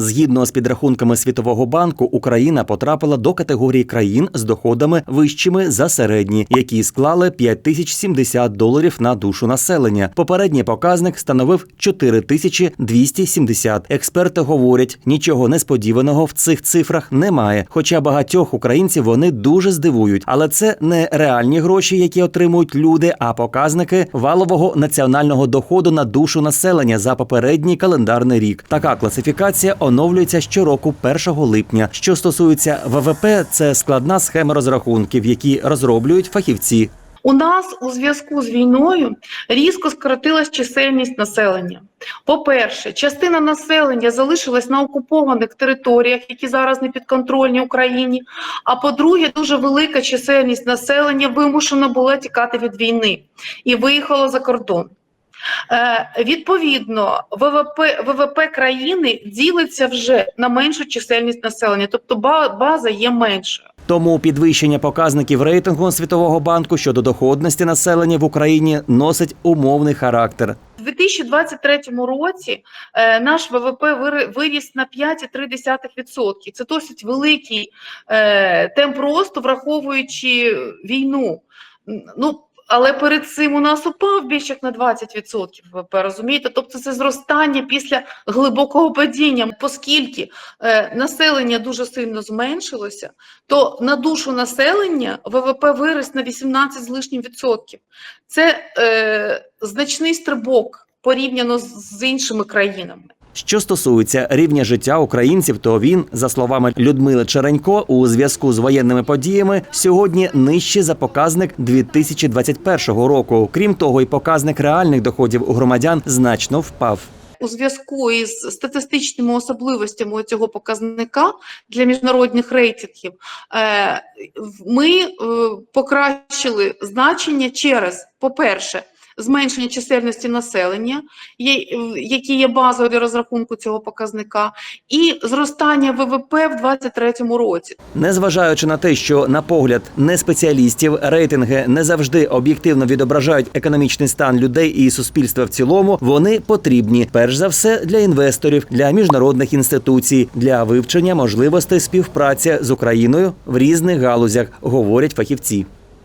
Згідно з підрахунками Світового банку, Україна потрапила до категорії країн з доходами вищими за середні, які склали 5070 доларів на душу населення. Попередній показник становив 4270. Експерти говорять, нічого несподіваного в цих цифрах немає. Хоча багатьох українців вони дуже здивують, але це не реальні гроші, які отримують люди, а показники валового національного доходу на душу населення за попередній календарний рік. Така класифікація оновлюється щороку 1 липня. Що стосується ВВП, це складна схема розрахунків, які розроблюють фахівці. У нас у зв'язку з війною різко скоротилась чисельність населення. По-перше, частина населення залишилась на окупованих територіях, які зараз не підконтрольні Україні. А по-друге, дуже велика чисельність населення вимушена була тікати від війни і виїхала за кордон. Е, відповідно, ВВП, ВВП країни ділиться вже на меншу чисельність населення, тобто ба- база є меншою. Тому підвищення показників рейтингу Світового банку щодо доходності населення в Україні носить умовний характер. У 2023 році е, наш ВВП виріс на 5,3%. Це досить великий е, темп росту, враховуючи війну. Ну, але перед цим у нас упав більше як на 20% ВВП, розумієте? Тобто це зростання після глибокого падіння. Оскільки е, населення дуже сильно зменшилося, то на душу населення ВВП виріс на 18 з лишнім відсотків. Це е, значний стрибок порівняно з, іншими країнами. Що стосується рівня життя українців, то він, за словами Людмили Черенько, у зв'язку з воєнними подіями сьогодні нижче за показник 2021 року. Крім того, і показник реальних доходів у громадян значно впав. У зв'язку із статистичними особливостями цього показника для міжнародних рейтингів е, ми е, покращили значення через, по-перше, зменшення чисельності населення, які є базові для розрахунку цього показника, і зростання ВВП в 2023 році. Незважаючи на те, що на погляд не спеціалістів рейтинги не завжди об'єктивно відображають економічний стан людей і суспільства в цілому, вони потрібні перш за все для інвесторів, для міжнародних інституцій, для вивчення можливостей співпраці з Україною в різних галузях, говорять фахівці.